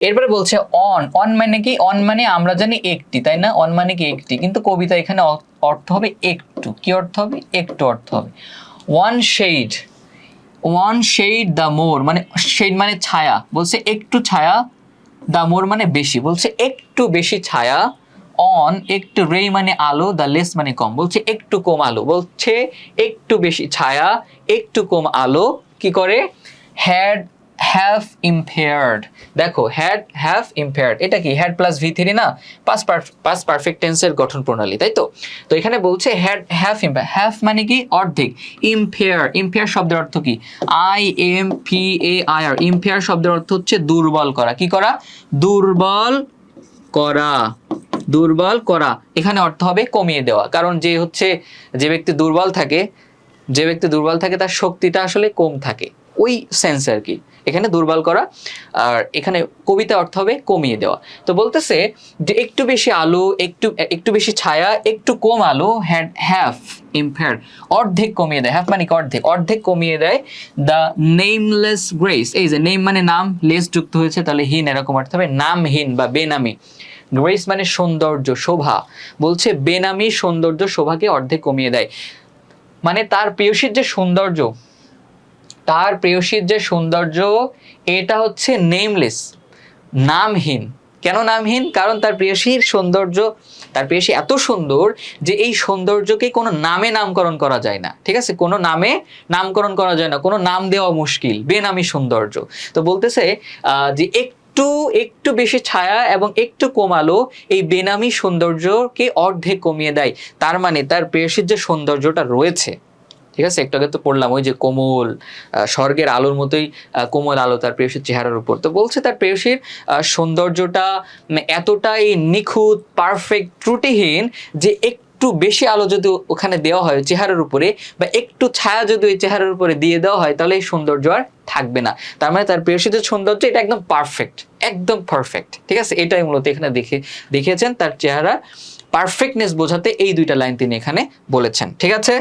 এরপরে বলছে on on মানে কি? অন মানে আমরা জানি একটি, তাই না? অন মানে কি একটি? কিন্তু কবিতা এখানে অর্থ হবে একটু। কি অর্থ হবে? একটু অর্থ হবে। One shade one shade the more মানে শেড মানে ছায়া। বলছে একটু ছায়া দ্য মোর মানে বেশি। বলছে একটু বেশি ছায়া অন একটু রে মানে আলো দ্য লেস মানে কম। বলছে একটু কম আলো। বলছে একটু বেশি ছায়া, একটু কম আলো। কি করে? হ্যাড হ্যাভ ইম্পেয়ার্ড দেখো হ্যাড হ্যাভ ইম্পেয়ার্ড এটা কি? হ্যাড প্লাস ভি থ্রি না? পাস পাস পারফেক্ট টেন্সের গঠন প্রণালী, তাই তো? তো এখানে বলছে হ্যাড হ্যাভ ইম্পেয়ার হ্যাভ মানে কি? অর্ধেক। ইম্পেয়ার ইম্পেয়ার শব্দের অর্থ কি? I M P A I R impair শব্দের অর্থ হচ্ছে দুর্বল করা। কি করা? দুর্বল করা। দুর্বল করা। এখানে অর্থ হবে কমিয়ে দেওয়া। কারণ যে হচ্ছে, যে ব্যক্তি দুর্বল থাকে, যে ব্যক্তি দুর্বল থাকে, তার শক্তিটা আসলে কম থাকে। ওই সেন্স আর কি এখানে দুর্বল করা, আর এখানে কবিতা অর্থ হবে কমিয়ে দেওয়া। তো বলতেছে যে একটু বেশি আলো, একটু একটু বেশি ছায়া, একটু কম আলো হ্যাড হ্যাভ ইম্পেয়ার অর্ধেক কমিয়ে দেয়। হ্যাভ মানে অর্ধেক। অর্ধেক কমিয়ে দেয় দ্য নেমলেস গ্রেস এই যে নেম মানে নাম লেস যুক্ত হয়েছে, তাহলে হীন এরকম অর্থ হবে নামহীন বা বেনামি। গ্রেস মানে সৌন্দর্য, শোভা। বলছে বেনামি সৌন্দর্য, শোভাকে অর্ধেক কমিয়ে দেয়। মানে তার প্রেয়সীর যে সৌন্দর্য তার প্রেয়সীর যে সৌন্দর্য, এটা হচ্ছে নেমলেস নামহীন। কেন নামহীন? কারণ তার প্রেয়সীর সৌন্দর্য, তার প্রেয়সী এত সুন্দর যে এই সৌন্দর্যকে কোনো নামে নামকরণ করা যায় না। ঠিক আছে? কোনো নামে নামকরণ করা যায় না। কোনো নাম দেওয়া মুশকিল, বেনামি সৌন্দর্য। তো বলতেছে যে একটু একটু বেশি ছায়া এবং একটু কমালো, এই বেনামি সৌন্দর্যকে অর্ধেক কমিয়ে দেয়। তার মানে তার প্রেয়সীর যে সৌন্দর্যটা রয়েছে ঠিক আছে? একটু আগে তো পড়লাম, ওই যে কোমল স্বর্গের আলোর মতোই কোমল আলো তার প্রেয়সীর চেহারার উপর। তো বলছে তার প্রেয়সীর সৌন্দর্যটা এতটাই নিখুঁত পারফেক্ট ত্রুটিহীন যে একটু বেশি আলো যদি ওখানে দেওয়া হয় চেহারার উপরে বা একটু ছায়া যদি ওই চেহারার উপরে দিয়ে দেওয়া হয়, তাহলে এই সৌন্দর্য আর থাকবে না। তার মানে তার প্রেয়সীর যে সৌন্দর্য, এটা একদম পারফেক্ট একদম পারফেক্ট ঠিক আছে? এটাই মূলত এখানে দেখে, দেখিয়েছেন তার চেহারা পারফেক্টনেস বোঝাতে এই দুইটা লাইন তিনি এখানে বলেছেন, ঠিক আছে?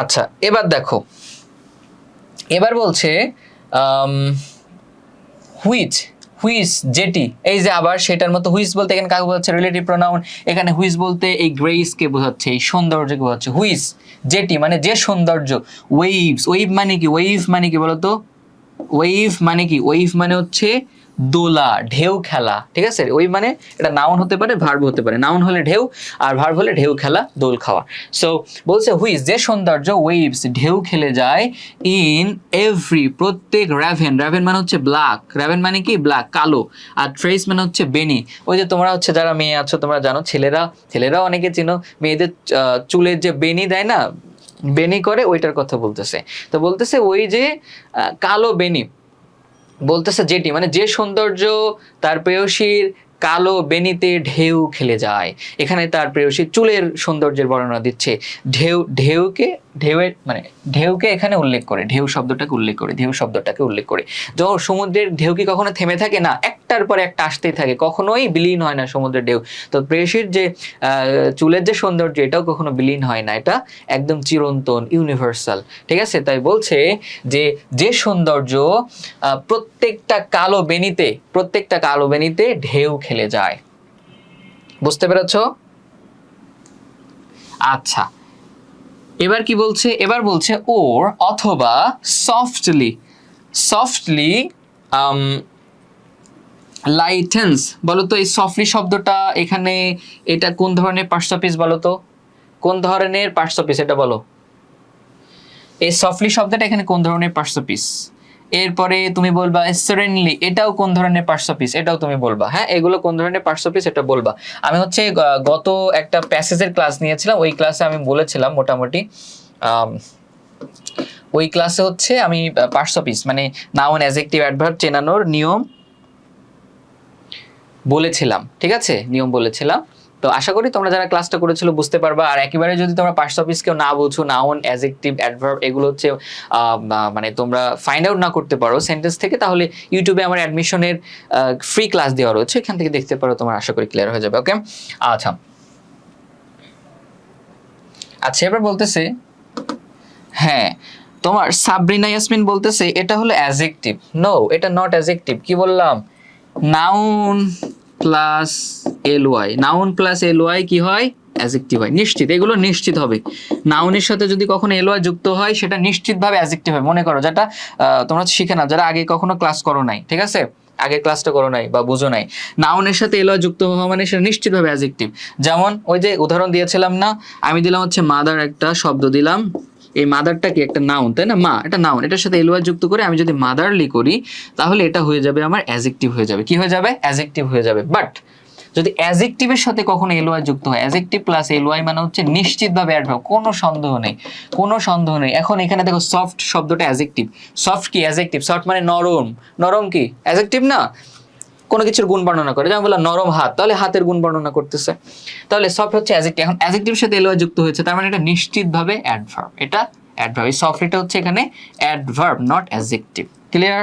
আচ্ছা এবার দেখো। এবার বলছে হুইচ হুইস যেটি, এই যে আবার সেটার মতো হুইস বলতে এখানে কাকে বোঝাচ্ছে? Relative pronoun. এখানে হুইস বলতে এই গ্রেসকে বোঝাচ্ছে, এই সৌন্দর্যকে বোঝাচ্ছে। হুইস যেটি মানে যে সৌন্দর্য, ওয়েভস। ওয়েভ মানে কি? ওয়েভ মানে কি বলতো? ওয়েভ মানে কি? ওয়েভ মানে হচ্ছে দোলা, ঢেউ খেলা, ঠিক আছে? ওই মানে এটা নাউন হতে পারে ভার্ব হতে পারে। নাউন হলে ঢেউ আর ভার্ব হলে ঢেউ খেলা, দোল খাওয়া। সো বলছে হুইজ যে সৌন্দর্য ওয়েভস ঢেউ খেলে যায় ইন এভরি প্রত্যেক র্যাভেন র্যাভেন মানে হচ্ছে ব্ল্যাক র্যাভেন মানে কি? ব্ল্যাক কালো। আর ট্রেস মানে হচ্ছে বেনি ওই যে তোমরা হচ্ছে যারা মেয়ে আছো, তোমরা জানো, ছেলেরা ছেলেরা অনেকে চিনো, মেয়েদের চুলের যে বেনি দেয় না? বেনি করে, ওইটার কথা বলতেছে। তো বলতেছে, ওই যে কালো বেনি বলতেছে যেটি মানে যে সৌন্দর্য তার প্রেয়সীর কালো বেনিতে ঢেউ খেলে যায়। এখানে তার প্রেয়সী চুলের সৌন্দর্যের বর্ণনা দিচ্ছে। ঢেউ, ঢেউকে ঢেউয়ের মানে ঢেউকে এখানে উল্লেখ করে, ঢেউ শব্দটাকে উল্লেখ করে, ঢেউ শব্দটাকে উল্লেখ করে। যখন সমুদ্রের ঢেউ কি কখনো থেমে থাকে? না, একটার পর একটা আসতেই থাকে, কখনোই বিলীন হয় না সমুদ্রের ঢেউ। তো প্রেয়সীর যে চুলের যে সৌন্দর্য, এটাও কখনো বিলীন হয় না, এটা একদম চিরন্তন ইউনিভার্সাল ঠিক আছে? তাই বলছে যে যে সৌন্দর্য প্রত্যেকটা কালো বেনিতে প্রত্যেকটা কালো বেনিতে ঢেউ খেলে যায়। বুঝতে পেরেছ? আচ্ছা। এবার কি বলছে? এবার বলছে ওর অথবা সফটলি সফটলি লাইটেন্স বলো তো এই সফটলি শব্দটা এখানে এটা কোন ধরনের পার্সপিস বলো তো? কোন ধরনের পার্সপিস এটা বলো? এই সফটলি শব্দটা এখানে কোন ধরনের পার্সপিস এরপরে তুমি বলবা সেরেনলি এটাও কোন ধরনের পার্সপিস এটাও তুমি বলবা হ্যাঁ? এগুলো কোন ধরনের পার্সপিস এটা বলবা। আমি হচ্ছে গত একটা প্যাসেজের ক্লাস নিয়েছিলাম, ওই ক্লাসে আমি বলেছিলাম মোটামুটি ওই ক্লাসে হচ্ছে আমি পার্সপিস মানে নাউন অ্যাজেক্টিভ অ্যাডভার্ব চেনানোর নিয়ম বলেছিলাম, ঠিক আছে? নিয়ম বলেছিলাম। তো আশা করি তোমরা যারা ক্লাসটা করেছিল বুঝতে পারবা। আর একেবারে যদি তোমরা পার্টস অফিস কেউ না বুঝো নাউন অ্যাজেক্টিভ অ্যাডভার্ব এগুলো হচ্ছে মানে তোমরা ফাইন্ড আউট না করতে পারো সেন্টেন্স থেকে, তাহলে ইউটিউবে আমার অ্যাডমিশনের ফ্রি ক্লাস দেওয়া রয়েছে। এখান থেকে দেখতে পারো তোমার আশা করি ক্লিয়ার হয়ে যাবে ওকে আচ্ছা। আচ্ছা এবার বলতেছে হ্যাঁ তোমার সাবরিনা ইয়াসমিন বলতেছে, এটা হলো অ্যাজেক্টিভ নো এটা নট অ্যাজেক্টিভ কি বললাম? Noun plus L Y noun plus L Y কি হয়? অ্যাজেক্টিভ হয়। নিশ্চিত। এগুলো নিশ্চিত হবে। নাউনের সাথে যদি কখনো এল ওয়াই যুক্ত হয়, সেটা নিশ্চিতভাবে অ্যাজেক্টিভ হয়। মনে করো যেটা তোমরা শিখে না যারা আগে কখনো ক্লাস করো নাই, ঠিক আছে? আগের ক্লাসটা করো নাই বা বুঝো নাই। নাউনের সাথে এল ওয়াই যুক্ত হওয়া মানে সেটা নিশ্চিতভাবে অ্যাজেক্টিভ যেমন ওই যে উদাহরণ দিয়েছিলাম না, আমি দিলাম হচ্ছে মাদার একটা শব্দ দিলাম। এই মাদারটা কি একটা নাউন তাই না? মা, এটা নাউন এটার সাথে এলওয়াই যুক্ত করে আমি যদি মাদারলি করি, তাহলে এটা হয়ে যাবে, আমার অ্যাজেক্টিভ হয়ে যাবে। কি হয়ে যাবে? অ্যাজেক্টিভ হয়ে যাবে। বাট যদি অ্যাজেক্টিভের সাথে কখনো এলওয়াই যুক্ত হয় অ্যাজেক্টিভ প্লাস এলওয়াই মানে হচ্ছে নিশ্চিতভাবে অ্যাড হবে কোনো সন্দেহ নেই, কোনো সন্দেহ নেই। এখন এখানে দেখো সফট শব্দটা অ্যাজেক্টিভ সফট কি অ্যাজেক্টিভ সফট মানে নরম নরম কি? অ্যাজেক্টিভ না? কোনো কিছুর গুণ বর্ণনা করে, যেমন বললাম, নরম হাত, তাহলে হাতের গুণ বর্ণনা করতেছে। তাহলে সফট হচ্ছে অ্যাজেক্টিভ এখন অ্যাজেক্টিভের সাথে এলোয়া যুক্ত হয়েছে, তার মানে এটা নিশ্চিতভাবে অ্যাডভার্ব এটা অ্যাডভার্ব এই সফট এটা হচ্ছে এখানে অ্যাডভার্ব নট অ্যাজেক্টিভ ক্লিয়ার